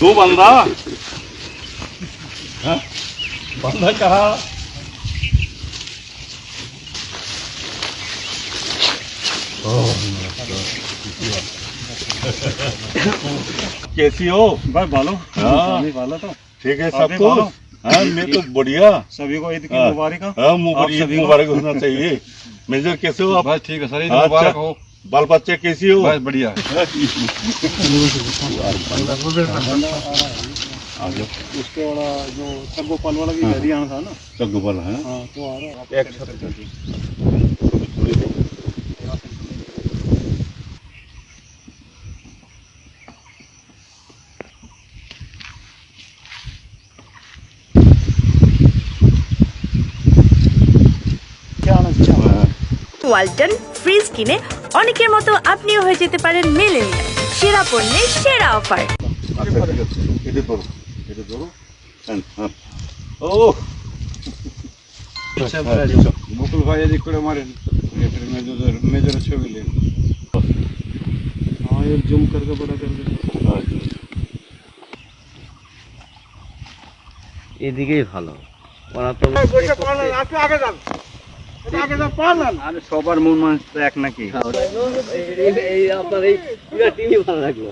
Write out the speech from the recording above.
तू बंदा? हाँ? बंदा कहा? कैसी हो? बस भालो। हाँ। अभी भालो तो। ठीक है सब कुछ हाँ मैं तो बढ़िया। सभी को ईद की हाँ। मुबारक हाँ। मुबारक सभी को- मुबारक होना चाहिए। मेजर कैसे हो आप? बस ठीक है सर ईद अच्छा। मुबारक हो। बाल बच्चे कैसी हो? बस बढ़िया। उसके वाला जो सगोपाल पल वाला भी घर था ना? सगोपाल गोपाल है। हाँ तो आ रहा एक ওয়ালটন ফ্রিজ কিনে অনেকের মতো আপনিও হয়ে যেতে পারেন মেলেন সেরা পণ্যের সেরা অফার। আচ্ছা, মুকুল হ্যাঁ, হ্যাঁ। হ্যাঁ, করে মারেন। মেজরের ছবি নেন। জুম এদিকেই ভালো। আগে যান। আরে। সবার মন মানুষ তো এক নাকি? এই আপনার এই টিমই ভালো লাগল।